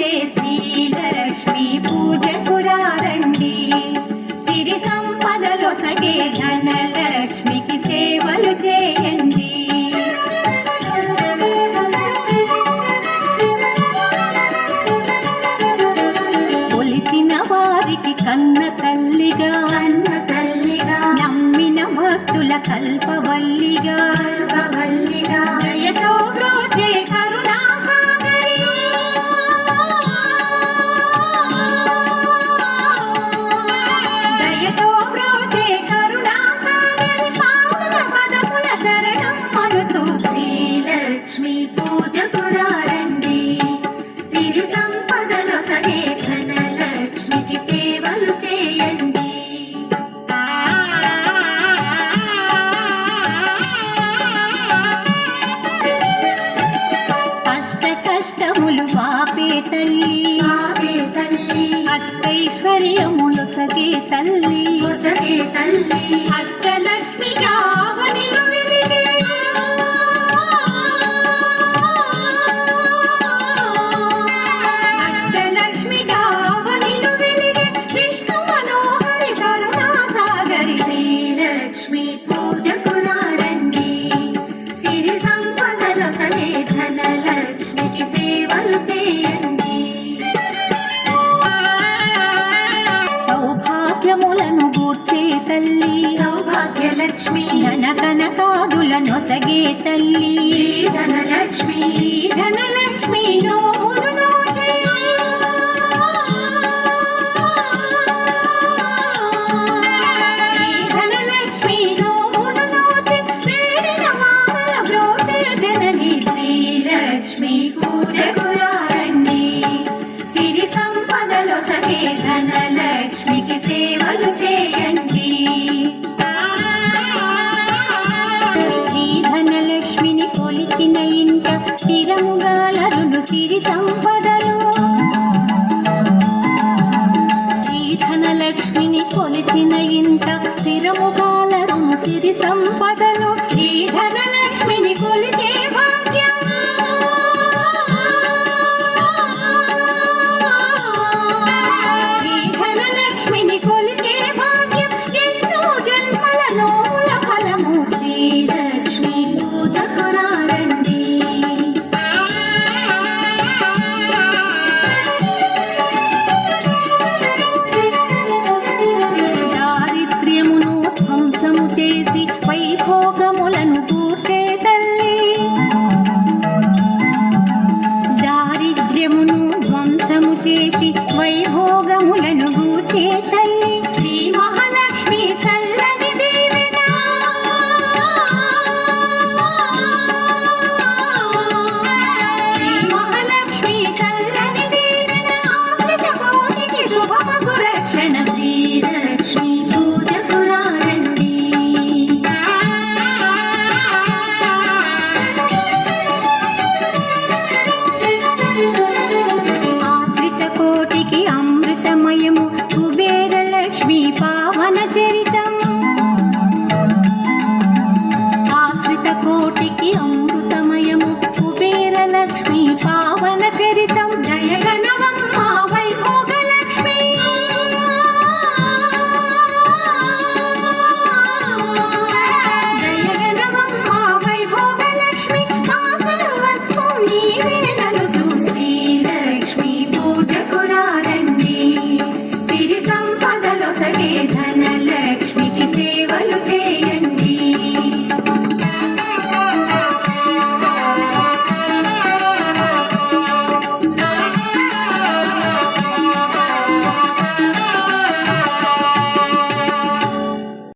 చేసి గూర్చే తల్లి. సౌభాగ్యలక్ష్మి. ధన కనకాదుల నొసగే తల్లి. ధనలక్ష్మి ధనలక్ష్మి శ్రీలక్ష్మి పూజ కురారండి. సిరి స సిరి సంపద 珍惜。